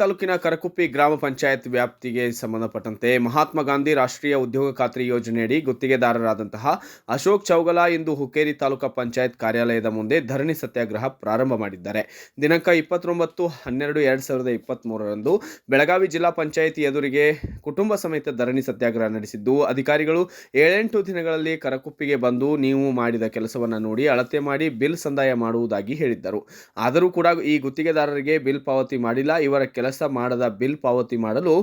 ತಾಲೂಕಿನ ಕರಕುಪ್ಪಿ ಗ್ರಾಮ ಪಂಚಾಯತ್ ವ್ಯಾಪ್ತಿಗೆ ಸಂಬಂಧಪಟ್ಟಂತೆ ಮಹಾತ್ಮ ಗಾಂಧಿ ರಾಷ್ಟ್ರೀಯ ಉದ್ಯೋಗ ಖಾತ್ರಿ ಯೋಜನೆಯಡಿ ಗುತ್ತಿಗೆದಾರರಾದಂತಹ ಅಶೋಕ್ ಚೌಗಲ ಇಂದು ಹುಕ್ಕೇರಿ ತಾಲೂಕಾ ಪಂಚಾಯತ್ ಕಾರ್ಯಾಲಯದ ಮುಂದೆ ಧರಣಿ ಸತ್ಯಾಗ್ರಹ ಪ್ರಾರಂಭ ಮಾಡಿದ್ದಾರೆ. ದಿನಾಂಕ ಇಪ್ಪತ್ತೊಂಬತ್ತು ಹನ್ನೆರಡು ಎರಡು ಸಾವಿರದ ಇಪ್ಪತ್ತ್ಮೂರರಂದು ಬೆಳಗಾವಿ ಜಿಲ್ಲಾ ಪಂಚಾಯಿತಿ ಎದುರಿಗೆ ಕುಟುಂಬ ಸಮೇತ ಧರಣಿ ಸತ್ಯಾಗ್ರಹ ನಡೆಸಿದ್ದು, ಅಧಿಕಾರಿಗಳು ಏಳೆಂಟು ದಿನಗಳಲ್ಲಿ ಕರಕುಪ್ಪಿಗೆ ಬಂದು ನೀವು ಮಾಡಿದ ಕೆಲಸವನ್ನು ನೋಡಿ ಅಳತೆ ಮಾಡಿ ಬಿಲ್ ಸಂದಾಯ ಮಾಡುವುದಾಗಿ ಹೇಳಿದ್ದರು. ಆದರೂ ಕೂಡ ಈ ಗುತ್ತಿಗೆದಾರರಿಗೆ ಬಿಲ್ ಪಾವತಿ ಮಾಡಿಲ್ಲ, ಇವರ ಕೆಲಸ ಮಾಡದ ಬಿಲ್ ಪಾವತಿ ಮಾಡಲು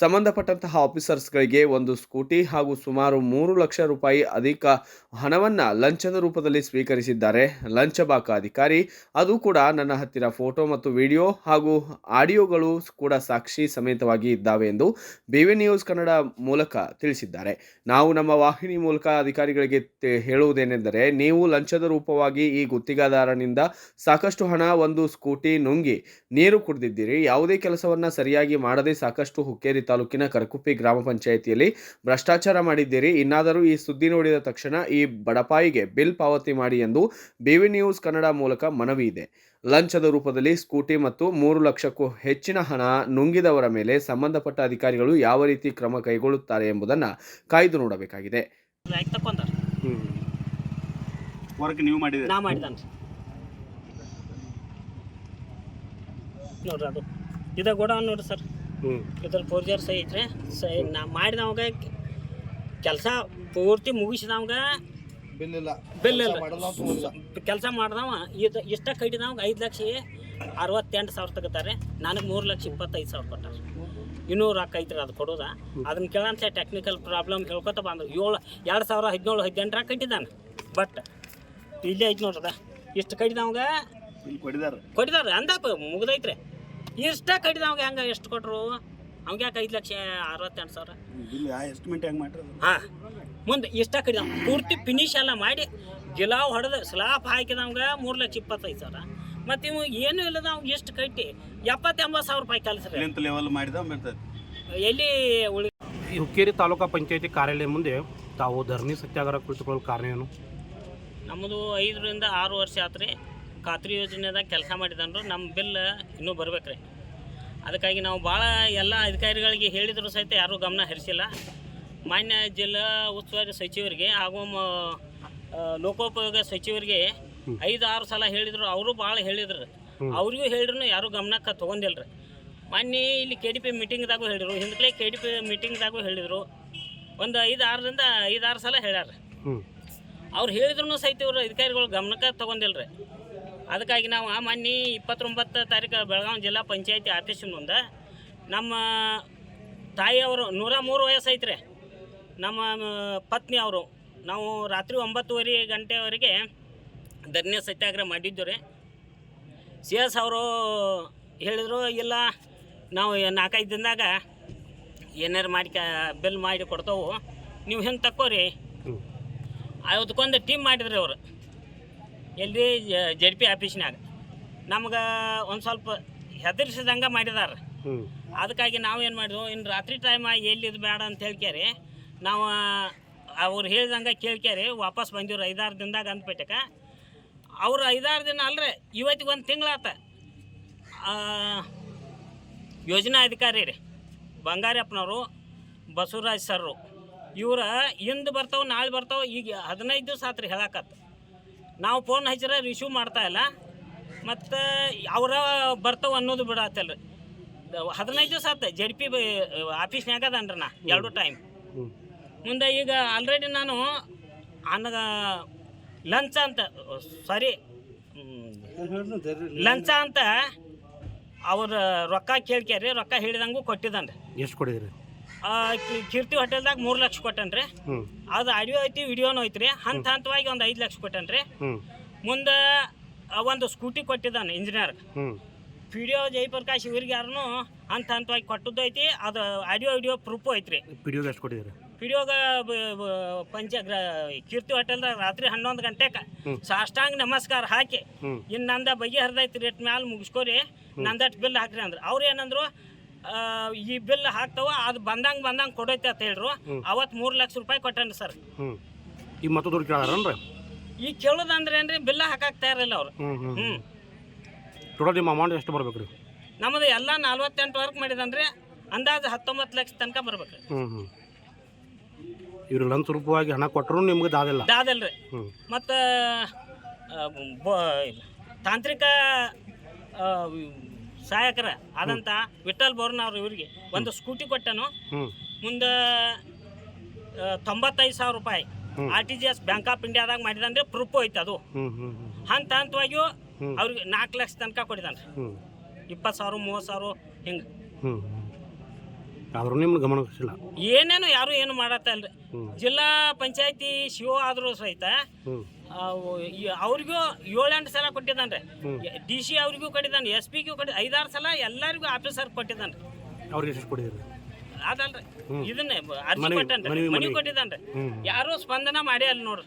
ಸಂಬಂಧಪಟ್ಟಂತಹ ಆಫೀಸರ್ಸ್ಗಳಿಗೆ ಒಂದು ಸ್ಕೂಟಿ ಹಾಗೂ ಸುಮಾರು ಮೂರು ಲಕ್ಷ ರೂಪಾಯಿ ಅಧಿಕ ಹಣವನ್ನು ಲಂಚದ ರೂಪದಲ್ಲಿ ಸ್ವೀಕರಿಸಿದ್ದಾರೆ. ಲಂಚಬಾಕ ಅಧಿಕಾರಿ, ಅದು ಕೂಡ ನನ್ನ ಹತ್ತಿರ ಫೋಟೋ ಮತ್ತು ವಿಡಿಯೋ ಹಾಗೂ ಆಡಿಯೋಗಳು ಕೂಡ ಸಾಕ್ಷಿ ಸಮೇತವಾಗಿ ಇದ್ದಾವೆ ಎಂದು ಬಿವಿ ನ್ಯೂಸ್ ಕನ್ನಡ ಮೂಲಕ ತಿಳಿಸಿದ್ದಾರೆ. ನಾವು ನಮ್ಮ ವಾಹಿನಿ ಮೂಲಕ ಅಧಿಕಾರಿಗಳಿಗೆ ಹೇಳುವುದೇನೆಂದರೆ, ನೀವು ಲಂಚದ ರೂಪವಾಗಿ ಈ ಗುತ್ತಿಗೆದಾರನಿಂದ ಸಾಕಷ್ಟು ಹಣ, ಒಂದು ಸ್ಕೂಟಿ ನುಂಗಿ ನೀರು ಕುಡಿದಿದ್ದೀರಿ. ಯಾವುದೇ ಕೆಲಸವನ್ನ ಸರಿಯಾಗಿ ಮಾಡದೆ ಸಾಕಷ್ಟು ಹುಕ್ಕೇರಿ ತಾಲೂಕಿನ ಕರಕುಪ್ಪಿ ಗ್ರಾಮ ಪಂಚಾಯಿತಿಯಲ್ಲಿ ಭ್ರಷ್ಟಾಚಾರ ಮಾಡಿದ್ದೀರಿ. ಇನ್ನಾದರೂ ಈ ಸುದ್ದಿ ನೋಡಿದ ತಕ್ಷಣ ಈ ಬಡಪಾಯಿಗೆ ಬಿಲ್ ಪಾವತಿ ಮಾಡಿ ಎಂದು ಬಿವಿ ನ್ಯೂಸ್ ಕನ್ನಡ ಮೂಲಕ ಮನವಿ ಇದೆ. ಲಂಚದ ರೂಪದಲ್ಲಿ ಸ್ಕೂಟಿ ಮತ್ತು ಮೂರು ಲಕ್ಷಕ್ಕೂ ಹೆಚ್ಚಿನ ಹಣ ನುಂಗಿದವರ ಮೇಲೆ ಸಂಬಂಧಪಟ್ಟ ಅಧಿಕಾರಿಗಳು ಯಾವ ರೀತಿ ಕ್ರಮ ಕೈಗೊಳ್ಳುತ್ತಾರೆ ಎಂಬುದನ್ನು ಕಾಯ್ದು ನೋಡಬೇಕಾಗಿದೆ. ಯಾಕೆ ತಕೊಂತಾರ ವರ್ಕ್ ನೀವು ಮಾಡಿದ್ರಿ ನಾ ಮಾಡಿದಾನ್ರಿ ನೋಡ್ರಿ ಅದು. ಇದ ಗೋಡೌನ್ ನೋಡ್ರಿ ಸರ್. ಇದ್ರ ಫೋರ್ಜರ್ ಸೈ ಐತ್ರಿ. ಸೈ ನಾ ಮಾಡಿದವಾಗ ಕೆಲಸ ಪೂರ್ತಿ ಮುಗಿಸಿದವಾಗ ಬಿಲ್ ಇಲ್ಲ. ಬಿಲ್ ಮಾಡಲ್ಲ ಕೆಲಸ ಮಾಡ್ದವ. ಇದು ಇಷ್ಟ ಕಟ್ಟಿದವಾಗ ಐದು ಲಕ್ಷ ಅರವತ್ತೆಂಟು ಸಾವಿರ ತಗೋತಾರೆ. ನನಗೆ ಮೂರು ಲಕ್ಷ ಇಪ್ಪತ್ತೈದು ಸಾವಿರ ಕೊಟ್ಟಾರ. ಇನ್ನೂ ರೊಕ್ಕ ಐತ್ರಿ ಅದು ಕೊಡೋದ. ಅದನ್ನ ಕೇಳಂತ ಟೆಕ್ನಿಕಲ್ ಪ್ರಾಬ್ಲಮ್ ಹೇಳ್ಕೊತ ಬಂದ್ರು. ಏಳು ಎರಡು ಸಾವಿರ ಹದಿನೇಳು ಹದಿನೆಂಟರಾಗ ಕಟ್ಟಿದ್ದಾನೆ. ಬಟ್ ಇಲ್ಲೇ ಐತಿ ನೋಡ್ರದ ಇಷ್ಟು ಕಟ್ಟಿದವಾಗ ಇಲ್ಲಿ ಕೊಡಿದಾರ ಕೊಟ್ಟಿದಾರ ಅಂದಪ್ಪ ಮುಗ್ದೈತ್ರಿ. ಇಷ್ಟ ಅವ್ಗೆ ಹೆಂಗೆ ಎಷ್ಟು ಕೊಟ್ರು? ಅವ್ಗೆ ಯಾಕೆ ಐದು ಲಕ್ಷ ಅರವತ್ತೆಂಟು ಸಾವಿರ? ಎಸ್ಟಿಮೇಟ್ ಹೆಂಗ್ ಮಾಡ್ರಿ ಹಾಂ. ಮುಂದೆ ಇಷ್ಟ ಕಡಿದ ಪೂರ್ತಿ ಫಿನಿಶ್ ಎಲ್ಲ ಮಾಡಿ ಗಿಲಾವ್ ಹೊಡೆದು ಸ್ಲಾಪ್ ಹಾಕಿದವಂಗೆ ಮೂರು ಲಕ್ಷ ಇಪ್ಪತ್ತೈದು ಸಾವಿರ. ಮತ್ತು ಇವು ಏನೂ ಇಲ್ಲದ ಅವ್ಗೆ ಎಷ್ಟು ಕಟ್ಟಿ? ಎಪ್ಪತ್ತು ಎಂಬತ್ತು ಸಾವಿರ ರೂಪಾಯಿ ಕೆಲಸ ರೀ. ಇಲ್ಲಿಂದ ಲೆವೆಲ್ ಮಾಡಿದ ಎಲ್ಲಿ ಉಳಿ ಹುಕ್ಕೇರಿ ತಾಲೂಕಾ ಪಂಚಾಯತಿ ಕಾರ್ಯಾಲಯ ಮುಂದೆ ತಾವು ಧರಣಿ ಸತ್ಯಾಗ್ರಹ ಕುಳಿತುಕೊಳ್ಳಲು ಕಾರಣ ಏನು? ನಮ್ಮದು ಐದರಿಂದ ಆರು ವರ್ಷ ಆತ್ರಿ. ಖಾತ್ರಿ ಯೋಜನೆದಾಗ ಕೆಲಸ ಮಾಡಿದನ್ರು ನಮ್ಮ ಬಿಲ್ ಇನ್ನೂ ಬರ್ಬೇಕ್ರಿ. ಅದಕ್ಕಾಗಿ ನಾವು ಭಾಳ ಎಲ್ಲ ಅಧಿಕಾರಿಗಳಿಗೆ ಹೇಳಿದರೂ ಸಹಿತ ಯಾರೂ ಗಮನ ಹರಿಸಿಲ್ಲ. ಮಾನ್ಯ ಜಿಲ್ಲಾ ಉಸ್ತುವಾರಿ ಸಚಿವರಿಗೆ ಹಾಗೂ ಲೋಕೋಪಯೋಗ ಸಚಿವರಿಗೆ ಐದು ಆರು ಸಲ ಹೇಳಿದರು. ಅವರು ಭಾಳ ಹೇಳಿದ್ರು ಅವ್ರಿಗೂ ಹೇಳಿದ್ರು ಯಾರೂ ಗಮನಕ್ಕೆ ರೀ ಮೊನ್ನೆ ಇಲ್ಲಿ ಕೆ ಡಿ ಪಿ ಮೀಟಿಂಗ್ದಾಗೂ ಹೇಳಿದರು. ಹಿಂದ್ಕಡೆ ಕೆ ಡಿ ಪಿ ಮೀಟಿಂಗ್ದಾಗೂ ಹೇಳಿದರು. ಒಂದು ಐದು ಆರರಿಂದ ಐದು ಆರು ಸಲ ಹೇಳ್ಯಾರ ಅವ್ರು ಹೇಳಿದ್ರು ಸಹಿತ ಇವರು ಅಧಿಕಾರಿಗಳು ಗಮನಕ್ಕೆ ತಗೊಂಡಿಲ್ರಿ. ಅದಕ್ಕಾಗಿ ನಾವು ಆ ಮೊನ್ನೆ ಇಪ್ಪತ್ತೊಂಬತ್ತು ತಾರೀಕು ಬೆಳಗಾವಿ ಜಿಲ್ಲಾ ಪಂಚಾಯತಿ ಆಫೀಸ್ ಮುಂದೆ ನಮ್ಮ ತಾಯಿಯವರು ನೂರ ಮೂರು ವಯಸ್ಸು ಐತ್ರಿ ನಮ್ಮ ಪತ್ನಿ ಅವರು. ನಾವು ರಾತ್ರಿ ಒಂಬತ್ತುವರೆ ಗಂಟೆವರೆಗೆ ಧರ್ಣಿ ಸತ್ಯಾಗ್ರಹ ಮಾಡಿದ್ದು ರೀ. ಸಿ ಎಸ್ ಅವರು ಹೇಳಿದರು ಇಲ್ಲ ನಾವು ನಾಲ್ಕೈದು ದಿನದಾಗ ಏನಾರು ಮಾಡಿ ಬಿಲ್ ಮಾಡಿ ಕೊಡ್ತಾವೆ. ನೀವು ಹೆಂಗೆ ತಕ್ಕೋರಿ. ಅದಕ್ಕೊಂದು ಟೀಮ್ ಮಾಡಿದ್ರಿ ಅವರು. ಎಲ್ಲಿ ಜೆ ಪಿ ಆಫೀಸ್ನಾಗ ನಮ್ಗೆ ಒಂದು ಸ್ವಲ್ಪ ಹೆದರ್ಸಿದಂಗೆ ಮಾಡಿದಾರೆ. ಅದಕ್ಕಾಗಿ ನಾವು ಏನು ಮಾಡಿದ್ವು ಇನ್ನು ರಾತ್ರಿ ಟೈಮ್ ಎಲ್ಲಿದು ಬೇಡ ಅಂತ ಹೇಳ್ಕ್ಯಾರಿ ನಾವು ಅವ್ರು ಹೇಳ್ದಂಗೆ ಕೇಳ್ಕ್ಯಾರಿ ವಾಪಸ್ ಬಂದಿವ್ರು ಐದಾರು ದಿನದಾಗ ಅಂದ್ಬಿಟ್ಟಕ ಅವ್ರು ಐದಾರು ದಿನ ಅಲ್ರಿ ಇವತ್ತಿಗೆ ಒಂದು ತಿಂಗಳಾತ. ಯೋಜನಾ ಅಧಿಕಾರಿ ರೀ ಬಂಗಾರಪ್ಪನವರು ಬಸವರಾಜ್ ಸರ್ರು. ಇವ್ರ ಇಂದು ಬರ್ತಾವೆ ನಾಳೆ ಬರ್ತಾವೆ ಈಗ ಹದಿನೈದು ದಿವಸ ಆತ್ರಿ ಹೇಳಕತ್ತ ನಾವು ಫೋನ್ ಹಚ್ಚಿದ್ರೆ ರಿಸೀವ್ ಮಾಡ್ತಾ ಇಲ್ಲ. ಮತ್ತು ಅವರ ಬರ್ತಾವ ಅನ್ನೋದು ಬಿಡತ್ತಲ್ರಿ ಹದಿನೈದು ದಿವಸ ಆತ ಜಡ್ ಪಿ ಆಫೀಸ್ನಾಗ ಅದನ್ರಿ ನಾ ಎರಡು ಟೈಮ್ ಮುಂದೆ ಈಗ ಆಲ್ರೆಡಿ ನಾನು ಅನ್ನ ಲಂಚ ಅಂತ ಸಾರಿ ಲಂಚ ಅಂತ ಅವ್ರ ರೊಕ್ಕ ಕೇಳ್ಕ್ಯಾರಿ ರೊಕ್ಕ ಹೇಳಿದಂಗೂ ಕೊಟ್ಟಿದ್ದಾನೆ ಎಷ್ಟು ಕೊಡಿದ್ರಿ? ಕೀರ್ತಿ ಹೋಟೆಲ್ದಾಗ ಮೂರು ಲಕ್ಷ ಕೊಟ್ಟನ್ರಿ. ಅದು ಆಡಿಯೋ ಐತಿ ವಿಡಿಯೋನು ಐತ್ರಿ. ಹಂತ ಹಂತವಾಗಿ ಒಂದು ಐದು ಲಕ್ಷ ಕೊಟ್ಟನ್ರಿ. ಮುಂದ ಮುಂದೆ ಒಂದು ಸ್ಕೂಟಿ ಕೊಟ್ಟಿದ್ದಾನೆ ಇಂಜಿನಿಯರ್ ಹ್ಞೂ ವಿಡಿಯೋ ಜಯಪ್ರಕಾಶ್ ಇವ್ರಿಗೆ ಯಾರನ್ನು ಹಂತ ಹಂತವಾಗಿ ಕೊಟ್ಟದ್ದು ಐತಿ. ಅದು ಆಡಿಯೋ ವಿಡಿಯೋ ಪ್ರೂಫ್ ಐತ್ರಿ. ಪಿಡಿಯೋಗೆ ಎಷ್ಟು ವಿಡಿಯೋಗ ಪಂಚ ಕೀರ್ತಿ ಹೋಟೆಲ್ದಾಗ ರಾತ್ರಿ ಹನ್ನೊಂದು ಗಂಟೆಗೆ ಸಾಷ್ಟಾಂಗ ನಮಸ್ಕಾರ ಹಾಕಿ ಇನ್ನು ನಂದ ಬಗೆಹರಿದೈತಿ ರೇಟ್ ಮ್ಯಾಲೆ ಮುಗಿಸ್ಕೊರಿ ನಂದಟ್ ಬಿಲ್ ಹಾಕ್ರಿ ಅಂದ್ರೆ. ಅವ್ರು ಏನಂದ್ರು ಈ ಬಿಲ್ ಹಾಕ್ತಾವ ಅದು ಬಂದಂಗೆ ಬಂದಂಗೆ ಕೊಡೈತೆ ಅಂತ ಹೇಳ್ರು. ಅವತ್ತು ಮೂರು ಲಕ್ಷ ರೂಪಾಯಿ ಕೊಟ್ಟನ್ರಿ ಸರ್. ಈ ಈಗ ಮತ್ತೆ ದುಡ್ಡು ಕೇಳಾರನ್ರಿ? ಈಗ ಕೇಳೋದಂದ್ರೆ ಏನ್ರಿ ಬಿಲ್ ಹಾಕಕ್ಕೆ ತಯಾರಿಲ್ಲ ಅವ್ರು. ಹ್ಞೂ ಹ್ಞೂ ಹ್ಞೂ ಟೋಟಲ್ ನಿಮ್ಮ ಅಮೌಂಟ್ ಎಷ್ಟು ಬರ್ಬೇಕು ರೀ ನಮ್ಮದು ಎಲ್ಲ ನಲ್ವತ್ತೆಂಟು ವರ್ಕ್ ಮಾಡಿದಂದ್ರೆ ಅಂದಾಜು ಹತ್ತೊಂಬತ್ತು ಲಕ್ಷ ತನಕ ಬರ್ಬೇಕು ಹ್ಞೂ ಹ್ಞೂ ಇವ್ರು ಲಂಚ ರೂಪವಾಗಿ ಹಣ ಕೊಟ್ಟರು ನಿಮ್ಗೆ ದಾದಿಲ್ಲ. ದಾದಲ್ರಿ. ಹ್ಞೂ ಮತ್ತು ತಾಂತ್ರಿಕ ಆ, ಸಹಾಯಕರ ಆದಂತ ವಿಠಲ್ ಅವರು ಇವರಿಗೆ. ಒಂದು ಸ್ಕೂಟಿ ಕೊಟ್ಟನು. ಮುಂದೆ ತೊಂಬತ್ತೈದು ಸಾವಿರ ರೂಪಾಯಿ. R T G S bank of ಇಂಡಿಯಾದಾಗ ಮಾಡಿದಂದ್ರೆ ಪ್ರೂಫ್ ಐತೆ ಅದು. ಹಂತ ಹಂತವಾಗಿಯೂ ಅವ್ರಿಗೆ ನಾಲ್ಕು ಲಕ್ಷ ತನಕ ಕೊಡಿದಾನೆ. ಹ್ಞೂ ಇಪ್ಪತ್ತು ಸಾವಿರ ಮೂವತ್ತು ಸಾವಿರ ಹಿಂಗೆ. ಆದರೂ ನಿಮ್ಗೆ ಗಮನ ಏನೇನು ಯಾರು ಏನು ಮಾಡತ್ತಲ್ರಿ ಜಿಲ್ಲಾ ಪಂಚಾಯತಿ ಸಿ ಒ ಆದರೂ ಸಹಿತ ಅವ್ರಿಗೂ ಏಳೆಂಟು ಸಲ ಕೊಟ್ಟಿದ್ದಾನೆ ರೀ ಡಿ ಸಿ ಅವ್ರಿಗೂ ಕೊಟ್ಟಿದ್ದಾನೆ ಎಸ್ ಪಿಗೂ ಕೊಟ್ಟಿ ಐದಾರು ಸಲ ಎಲ್ಲರಿಗೂ ಆಫೀಸರ್ ಕೊಟ್ಟಿದ್ದಾನೆ ಅವ್ರಿಗೆ ಎಷ್ಟು ಕೊಟ್ಟಿದ್ದೀರಿ? ಅದಲ್ರಿ. ಇದನ್ನೇ ಅರ್ಜಿ ಕೊಟ್ಟನ್ರಿ. ಮನವಿ- ಕೊಟ್ಟಿದ್ದಾನೆ ಯಾರೂ ಸ್ಪಂದನ ಮಾಡೇ ಅಲ್ಲಿ ನೋಡ್ರಿ.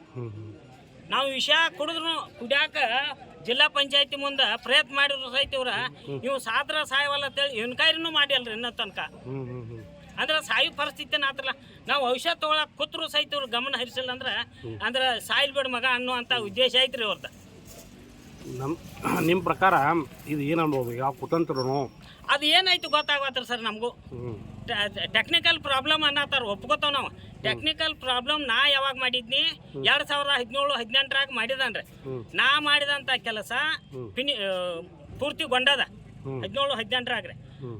ನಾವು ವಿಷ ಕುಡಿದ್ರು ಕುಡಿಯಾಕ ಜಿಲ್ಲಾ ಪಂಚಾಯತಿ ಮುಂದೆ ಪ್ರಯತ್ನ ಮಾಡಿದ್ರು ಸಹಿತ ಇವ್ರ. ನೀವು ಸಾದ್ರ ಸಾಯವಲ್ಲ ಅಂತೇಳಿ ಇನ್ಕೈರಿನೂ ಮಾಡಿ ಅಲ್ರಿ ಇನ್ನೂ ತನಕ. ಅಂದ್ರೆ ಸಾಯೋ ಪರಿಸ್ಥಿತಿ ಆತಲ್ಲ ನಾವು ಔಷಧ ತೊಗೊಳಕ್ ಕೂತ್ರು ಸಹಿತ ಇವ್ರು ಗಮನ ಹರಿಸಿಲ್ಲ ಅಂದ್ರೆ ಅಂದ್ರೆ ಸಾಯಿಲ್ ಬೇಡ ಮಗ ಅನ್ನುವಂಥ ಉದ್ದೇಶ ಐತ್ರಿ ಅವ್ರದ್ದು ನಮ್ಮ ನಿಮ್ಮ ಪ್ರಕಾರ ಇದು ಏನನ್ಬೋದು ಯಾವ ಕುತಂತ್ರನು? ಅದು ಏನಾಯ್ತು ಗೊತ್ತಾಗತ್ತ ಸರ್ ನಮಗೂ. ಟೆಕ್ನಿಕಲ್ ಪ್ರಾಬ್ಲಮ್ ಅನ್ನತ್ತಾರ ಒಪ್ಕೋತಾವ ನಾವು. ಟೆಕ್ನಿಕಲ್ ಪ್ರಾಬ್ಲಮ್ ನಾ ಯಾವಾಗ ಮಾಡಿದ್ನಿ? ಎರಡು ಸಾವಿರದ ಹದಿನೇಳು ಹದಿನೆಂಟರಾಗ ಮಾಡಿದನ್ರಿ. ನಾ ಮಾಡಿದಂಥ ಕೆಲಸ. ಫಿನಿ ಪೂರ್ತಿಗೊಂಡದ ಹ್ಮ್. ಹದಿನೇಳು ಹದಿನೆಂಟರಾಗ್ರಿ.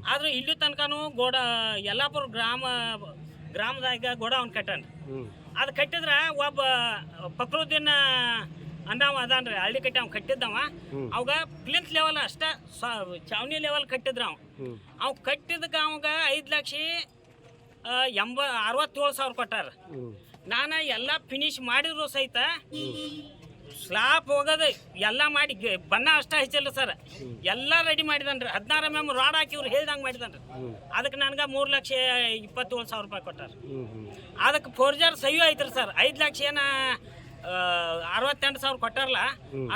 ಆದ್ರೆ ಇಲ್ಲಿ ತನಕನೂ ಗೋಡ ಯಲ್ಲಾಪುರ ಗ್ರಾಮ ಗ್ರಾಮದಾಗ ಗೋಡ ಅವ್ನು ಕಟ್ಟನ್. ಅದು ಕಟ್ಟಿದ್ರ ಒಬ್ಬ ಫಕ್ರುದ್ದೀನ್ ಅನ್ನವ ರೀ ಹಳ್ಳಿ ಕಟ್ಟಿ ಅವ್ನು ಕಟ್ಟಿದ್ದವ. ಅವಾಗ ಪ್ಲಿಂತ್ ಲೆವೆಲ್ ಅಷ್ಟ ಸ- ಚಾವಣಿ ಲೆವೆಲ್ ಕಟ್ಟಿದ್ರ ಅವ ಅವ್ ಕಟ್ಟಿದಕ್ಕೆ ಅವಾಗ ಐದು ಲಕ್ಷ ಎಂಬ ಅರವತ್ತೇಳು ಸಾವಿರ ಕೊಟ್ಟಾರ. ನಾನು ಎಲ್ಲ ಫಿನಿಶ್ ಮಾಡಿದ್ರು ಸಹಿತ ಸ್ಲಾಪ್ ಹೋಗೋದು ಎಲ್ಲ ಮಾಡಿ ಬಣ್ಣ ಅಷ್ಟ ಹಚ್ಚಲ್ಲ ಸರ್ ಎಲ್ಲ ರೆಡಿ ಮಾಡಿದನ್ರಿ. ಹದಿನಾರು ಮ್ಯಾಮ್ ರಾಡ್ ಹಾಕಿ ಇವ್ರು ಹೇಳ್ದಂಗೆ ಮಾಡಿದನ್ರಿ. ಅದಕ್ಕೆ ನನಗೆ ಮೂರು ಲಕ್ಷ ಇಪ್ಪತ್ತೇಳು ಸಾವಿರ ರೂಪಾಯಿ ಕೊಟ್ಟಾರ. ಅದಕ್ಕೆ ಫೋರ್ಜರ್ ಸಹಿ ಐತ್ರಿ ಸರ್ ಐದು ಲಕ್ಷ ಏನ ಅರವತ್ತೆಂಟು ಸಾವಿರ ಕೊಟ್ಟಾರಲ್ಲ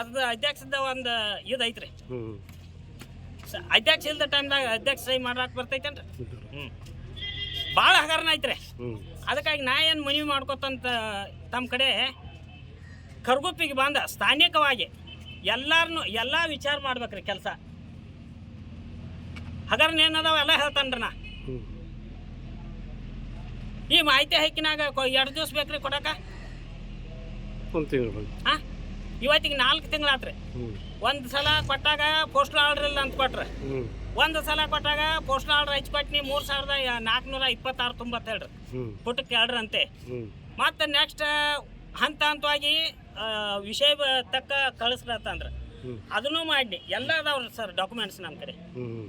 ಅದು ಅಧ್ಯಕ್ಷದ ಒಂದು ಇದು ಐತ್ರಿ. ಅಧ್ಯಕ್ಷ ಇಲ್ದ ಟೈಮ್ದಾಗ ಅಧ್ಯಕ್ಷ ಸಹಿ ಮಾಡಕ್ಕೆ ಬರ್ತೈತೇನ್ರಿ. ಹ್ಞೂ ಭಾಳ ಹಗರಣ ಐತ್ರಿ. ಅದಕ್ಕಾಗಿ ನಾ ಏನು ಮನವಿ ಮಾಡ್ಕೊತಂತ ತಮ್ಮ ಕಡೆ ಕರ್ಗುಪ್ಪಿಗೆ ಬಂದ ಸ್ಥಾನಿಕವಾಗಿ ಎಲ್ಲಾರನು ಎಲ್ಲ ವಿಚಾರ ಮಾಡ್ಬೇಕ್ರಿ ಕೆಲಸ. ಹಗರ್ನ ಏನದಾವ ಎಲ್ಲ ಹೇಳ್ತಾನ್ರಿ ನಾ. ಈ ಮಾಹಿತಿ ಹಾಕಿನಾಗ ಎರಡು ದಿವ್ಸ ಬೇಕ್ರಿ ಕೊಡಕ? ಹಾಂ? ಇವತ್ತಿಗೆ ನಾಲ್ಕು ತಿಂಗಳಾತ್ರಿ ಒಂದು ಸಲ ಕೊಟ್ಟಾಗ ಪೋಸ್ಟಲ್ ಆರ್ಡರ್ ಇಲ್ಲ ಅಂತ ಕೊಟ್ರೆ. ಒಂದು ಸಲ ಕೊಟ್ಟಾಗ ಪೋಸ್ಟಲ್ ಆರ್ಡರ್ ಹಚ್ಚಿ ಕೊಟ್ನಿ ಮೂರು ಸಾವಿರದ ನಾಲ್ಕುನೂರ ಇಪ್ಪತ್ತಾರು ಹ್ಞೂ ಪುಟಕ್ಕೆ ಎರಡ್ರ ಅಂತೆ ಮತ್ತು ನೆಕ್ಸ್ಟ್ ಹಂತ ಹಂತವಾಗಿ ವಿಷಯ ತಕ್ಕ ಕಳಿಸ್ಲತ್ತಂದ್ರೆ ಅದನ್ನು ಮಾಡಿ ಎಲ್ಲ ಅದಾವ್ರಿ ಸರ್ ಡಾಕ್ಯುಮೆಂಟ್ಸ್ ನಮ್ಮ ಕಡೆ. ಹ್ಞೂ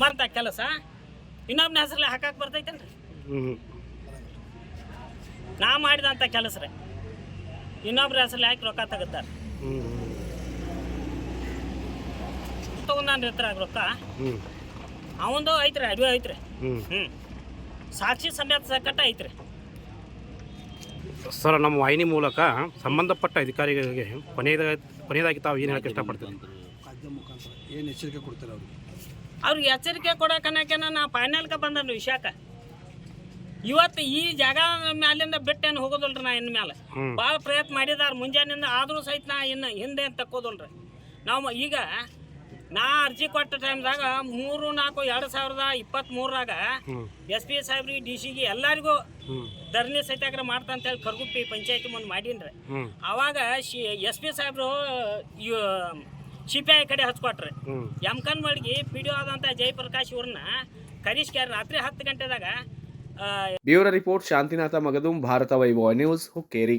ಬರ್ತ ಕೆಲಸ. ಇನ್ನೊಬ್ಬನ ಹೆಸರಲ್ಲಿ ಹಾಕಕ್ಕೆ ಬರ್ತೈತೇನ್ರಿ? ನಾ ಮಾಡಿದಂಥ ಕೆಲಸ ರೀ ಇನ್ನೊಬ್ರ ಹೆಸರಲ್ಲಿ ಹಾಕಿ ರೊಕ್ಕ ತೆಗಿತಾರೆ ತಗೊಂಡ್ರಿ ಹತ್ರ ರೊಕ್ಕ. ಹ್ಞೂ ಅವಂದು ಐತ್ರಿ ಅಡ್ವಿ ಐತ್ರಿ. ಹ್ಞೂ ಸಾಕ್ಷಿ ಸಮೇತ ಸಕಟ ಐತ್ರಿ. ಸರ್ ನಮ್ಮ ವಾಹಿನಿ ಮೂಲಕ ಸಂಬಂಧಪಟ್ಟ ಅಧಿಕಾರಿಗಳಿಗೆ ಕೊನೆಯದಾಗಿ ಕೊನೆಯದಾಗಿ ತಾವು ಏನು ಹೇಳಕ್ಕೆ ಮುಖಾಂತರ ಏನು ಎಚ್ಚರಿಕೆ ಕೊಡ್ತಾರೆ ಅವರು? ಅವ್ರಿಗೆ ಎಚ್ಚರಿಕೆ ಕೊಡಕನಕೇನ ನಾ ಫೈನಲ್ಗೆ ಬಂದನು ವಿಷಯಕ್ಕೆ ಇವತ್ತು ಈ ಜಾಗ ಮ್ಯಾಲಿಂದ ಬಿಟ್ಟೇನು ಹೋಗೋದಿಲ್ರಿ ನಾ ಇನ್ನ ಮ್ಯಾಲೆ. ಹ್ಞೂ ಭಾಳ ಪ್ರಯತ್ನ ಮಾಡಿದಾರ ಮುಂಜಾನೆಯಿಂದ ಆದರೂ ಸಹಿತ ನಾ ಇನ್ನು ಹಿಂದೆ ತಕ್ಕೋದಿಲ್ರಿ ನಾವು ಈಗ ನಾ ಅರ್ಜಿ ಕೊಟ್ಟ ಟೈಮ್ದಾಗ ಮೂರು ನಾಲ್ಕು ಎರಡು ಸಾವಿರದ ಇಪ್ಪತ್ತ್ ಮೂರಾಗ ಎಸ್ ಪಿ ಸಾಹೇಬ್ರಿಗೆ ಡಿ ಸಿಗೆ ಎಲ್ಲರಿಗೂ ಧರಣಿ ಸತ್ಯಾಗ್ರಹ ಮಾಡ್ತಾ ಅಂತೇಳಿ ಕರ್ಗುಪ್ಪಿ ಪಂಚಾಯತಿ ಮುಂದೆ ಮಾಡೀನ್ರಿ. ಅವಾಗ ಶಿ ಎಸ್ ಪಿ ಸಾಹೇಬ್ರು ಸಿ ಪಿ ಐ ಕಡೆ ಹಚ್ಕೊಟ್ರಿ. ಎಂ ಕನ್ ಮಡ್ಗಿ ಪಿ ಡಿ ಆದಂಥ ಜಯಪ್ರಕಾಶ್ ಇವ್ರನ್ನ ಕನಿಷ್ಠ ರಾತ್ರಿ ಹತ್ತು ಗಂಟೆದಾಗ ಆ, bureau report Shantinath Magadum Bharata Vaibhava news Hukkeri.